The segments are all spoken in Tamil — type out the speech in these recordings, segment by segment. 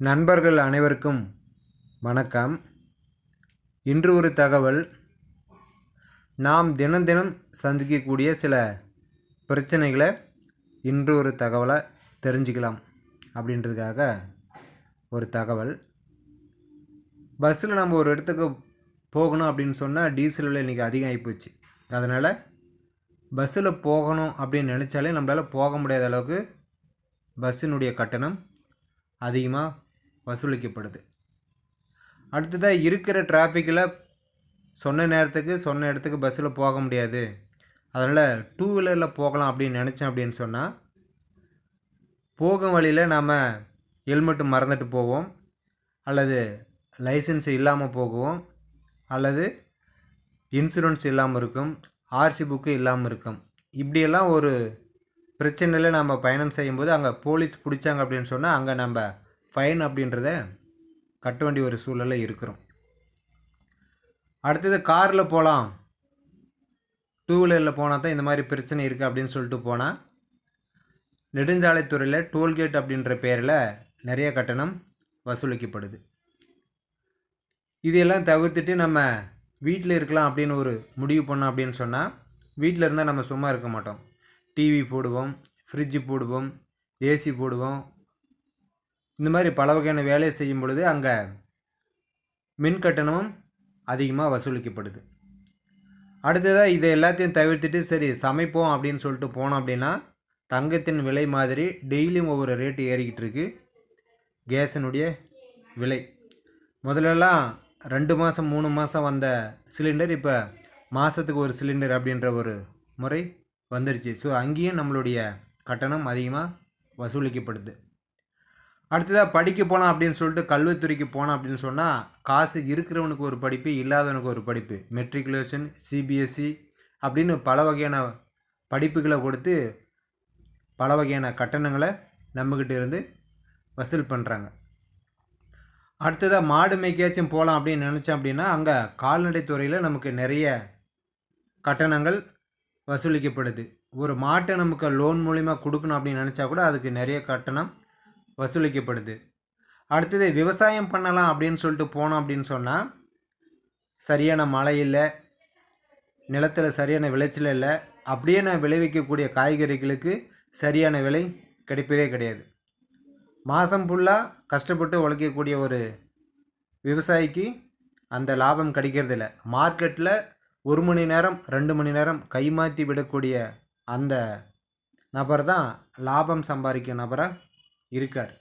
நண்பர்கள் அனைவருக்கும் வணக்கம். இன்று ஒரு தகவல். நாம் தினம் தினம் சந்திக்கக்கூடிய சில பிரச்சனைகளை இன்று ஒரு தகவலை தெரிஞ்சுக்கலாம் அப்படின்றதுக்காக ஒரு தகவல். பஸ்ஸில் நம்ம ஒரு இடத்துக்கு போகணும் அப்படின்னு சொன்னால் டீசல் விலை இன்றைக்கி அதிகம் ஆகிப்போச்சு அதனால் பஸ்ஸில் போகணும் அப்படின்னு நினச்சாலே நம்மளால் போக முடியாத அளவுக்கு பஸ்ஸினுடைய கட்டணம் அதிகமாக வசூலிக்கப்படுது. அடுத்ததாக இருக்கிற டிராஃபிக்கில் சொன்ன நேரத்துக்கு சொன்ன இடத்துக்கு பஸ்ஸில் போக முடியாது. அதனால் டூ வீலரில் போகலாம் அப்படின்னு நினச்சேன் அப்படின்னு சொன்னால் போகும் வழியில் நாம் ஹெல்மெட்டு மறந்துட்டு போவோம். அல்லது லைசன்ஸ் இல்லாமல் போகுவோம். அல்லது இன்சூரன்ஸ் இல்லாமல் இருக்கும். ஆர்சி புக்கு இல்லாமல் இருக்கும். இப்படியெல்லாம் ஒரு பிரச்சனையில் நம்ம பயணம் செய்யும்போது அங்கே போலீஸ் பிடிச்சாங்க அப்படின்னு சொன்னால் அங்கே நம்ம ஃபைன் அப்படின்றத கட்ட வேண்டிய ஒரு சூழலில் இருக்கிறோம். அடுத்தது காரில் போகலாம் டூ வீலரில் போனால் தான் இந்த மாதிரி பிரச்சனை இருக்குது அப்படின்னு சொல்லிட்டு போனால் நெடுஞ்சாலைத்துறையில் டோல்கேட் அப்படின்ற பேரில் நிறைய கட்டணம் வசூலிக்கப்படுது. இதையெல்லாம் தவிர்த்துட்டு நம்ம வீட்டில் இருக்கலாம் அப்படின்னு ஒரு முடிவு பண்ணோம் அப்படின்னு சொன்னால் வீட்டில் இருந்தால் நம்ம சும்மா இருக்க மாட்டோம். டிவி போடுவோம் ஃப்ரிட்ஜு போடுவோம் ஏசி போடுவோம் இந்த மாதிரி பல வகையான வேலையை செய்யும் பொழுது அங்கே மின் கட்டணமும் அதிகமாக வசூலிக்கப்படுது. அடுத்ததாக இதை எல்லாத்தையும் தவிர்த்துட்டு சரி சமைப்போம் அப்படின்னு சொல்லிட்டு போனோம் அப்படின்னா தங்கத்தின் விலை மாதிரி டெய்லியும் ஒவ்வொரு ரேட்டு ஏறிக்கிட்டு இருக்கு. கேஸினுடைய விலை. முதலெல்லாம் ரெண்டு மாதம் மூணு மாதம் வந்த சிலிண்டர் இப்போ மாதத்துக்கு ஒரு சிலிண்டர் அப்படின்ற ஒரு முறை வந்துருச்சு. ஸோ அங்கேயும் நம்மளுடைய கட்டணம் அதிகமாக வசூலிக்கப்படுது. அடுத்ததாக படிக்க போகலாம் அப்படின்னு சொல்லிட்டு கல்வித்துறைக்கு போனோம் அப்படின்னு சொன்னால் காசு இருக்கிறவனுக்கு ஒரு படிப்பு இல்லாதவனுக்கு ஒரு படிப்பு. மெட்ரிகுலேஷன் சிபிஎஸ்சி அப்படின்னு பல வகையான படிப்புகளை கொடுத்து பல வகையான கட்டணங்களை நம்மக்கிட்ட இருந்து வசூல் பண்ணுறாங்க அடுத்ததாக மாடு மேய்க்காச்சும் போகலாம் அப்படின்னு நினச்சோம் அப்படின்னா அங்கே கால்நடைத்துறையில் நமக்கு நிறைய கட்டணங்கள் வசூலிக்கப்படுது. ஒரு மாட்டை நமக்கு லோன் மூலிமா கொடுக்கணும் அப்படின்னு நினச்சா கூட அதுக்கு நிறைய கட்டணம் வசூலிக்கப்படுது. அடுத்தது விவசாயம் பண்ணலாம் அப்படின்னு சொல்லிட்டு போனோம் அப்படின்னு சொன்னால் சரியான மழை இல்லை நிலத்தில் சரியான விளைச்சல் இல்லை அப்படியே நான் விளைவிக்கக்கூடிய காய்கறிகளுக்கு சரியான விலை கிடைப்பதே கிடையாது. மாதம் ஃபுல்லாக கஷ்டப்பட்டு உழைக்கக்கூடிய ஒரு விவசாயிக்கு அந்த லாபம் கிடைக்கிறதில்ல மார்க்கெட்டில் ஒரு மணி நேரம் ரெண்டு மணி நேரம் கைமாற்றி விடக்கூடிய அந்த நபர் தான் லாபம் சம்பாதிக்கும் நபராக இருக்கார்.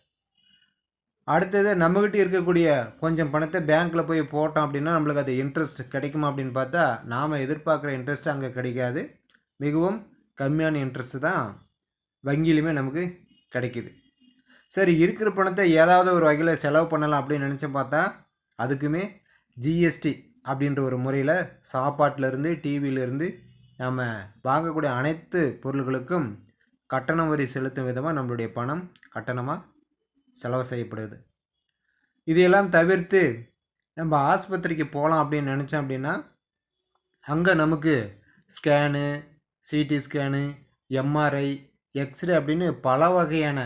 அடுத்தது நம்மக்கிட்ட இருக்கக்கூடிய கொஞ்சம் பணத்தை பேங்க்கில் போய் போட்டோம் அப்படின்னா நம்மளுக்கு அது இன்ட்ரெஸ்ட் கிடைக்குமா அப்படின்னு பார்த்தா நாம் எதிர்பார்க்குற இன்ட்ரெஸ்ட் அங்கே கிடைக்காது. மிகவும் கம்மியான இன்ட்ரெஸ்ட் தான் வங்கியிலுமே நமக்கு கிடைக்கிது. சரி இருக்கிற பணத்தை ஏதாவது ஒரு வகையில் செலவு பண்ணலாம் அப்படின்னு நினச்சி பார்த்தா அதுக்குமே ஜிஎஸ்டி அப்படின்ற ஒரு முறையில் சாப்பாட்டிலேருந்து டிவியிலேருந்து நம்ம வாங்கக்கூடிய அனைத்து பொருள்களுக்கும் கட்டணம் வரி செலுத்தும் விதமாக நம்மளுடைய பணம் கட்டணமாக செலவு செய்யப்படுது. இதையெல்லாம் தவிர்த்து நம்ம ஆஸ்பத்திரிக்கு போகலாம் அப்படின்னு நினச்சோம் அப்படின்னா அங்கே நமக்கு scan CT scan MRI x ray அப்படின்னு பல வகையான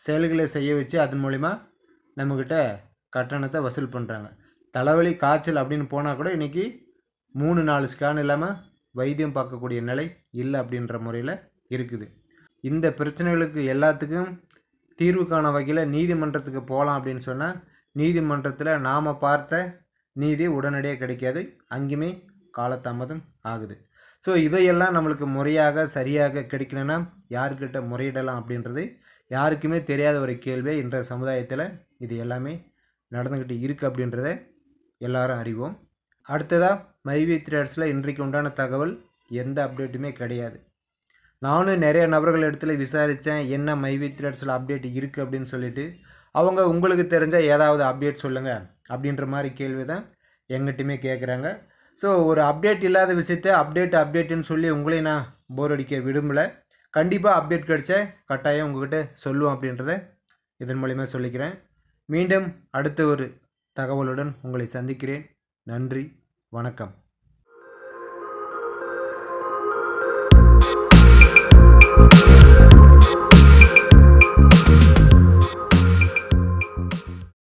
செயல்களை செய்ய வச்சு அதன் மூலிமா நம்மக்கிட்ட கட்டணத்தை வசூல் பண்ணுறாங்க தலைவலி காய்ச்சல் அப்படின்னு போனால் கூட இன்றைக்கி மூணு நாலு ஸ்கேன் இல்லாமல் வைத்தியம் பார்க்கக்கூடிய நிலை இல்லை அப்படின்ற முறையில் இருக்குது. இந்த பிரச்சனைகளுக்கு எல்லாத்துக்கும் தீர்வு காண வகையில் நீதிமன்றத்துக்கு போகலாம் அப்படின்னு சொன்னால் நீதிமன்றத்தில் நாம் பார்த்த நீதி உடனடியாக கிடைக்காது. அங்கேயுமே காலதாமதம் ஆகுது. ஸோ இதையெல்லாம் நம்மளுக்கு முறையாக சரியாக கிடைக்கணும்னா யாருக்கிட்ட முறையிடலாம் அப்படின்றது யாருக்குமே தெரியாத ஒரு கேள்வி இன்றைய சமுதாயத்தில் இது எல்லாமே நடந்துக்கிட்டு இருக்குது அப்படின்றத எல்லாரும் அறிவோம். அடுத்ததாக மைவி த்ரேட்ஸில் இன்றைக்கு உண்டான தகவல் எந்த அப்டேட்டுமே கிடையாது. நானும் நிறைய நபர்கள் இடத்துல விசாரித்தேன் என்ன மைவி த்ரெட்ஸில் அப்டேட் இருக்குது அப்படின்னு சொல்லிட்டு. அவங்க உங்களுக்கு தெரிஞ்ச ஏதாவது அப்டேட் சொல்லுங்கள் அப்படின்ற மாதிரி கேள்வி தான் எங்கிட்டையுமே கேட்குறாங்க ஸோ ஒரு அப்டேட் இல்லாத விஷயத்த அப்டேட் அப்டேட்டுன்னு சொல்லி உங்களையும் நான் போர் அடிக்க விரும்பலை. கண்டிப்பாக அப்டேட் கிடச்ச கட்டாயம் உங்கள்கிட்ட சொல்லுவோம் அப்படின்றத இதன் மூலிமா சொல்லிக்கிறேன். மீண்டும் அடுத்த ஒரு தகவலுடன் உங்களை சந்திக்கிறேன். நன்றி வணக்கம்.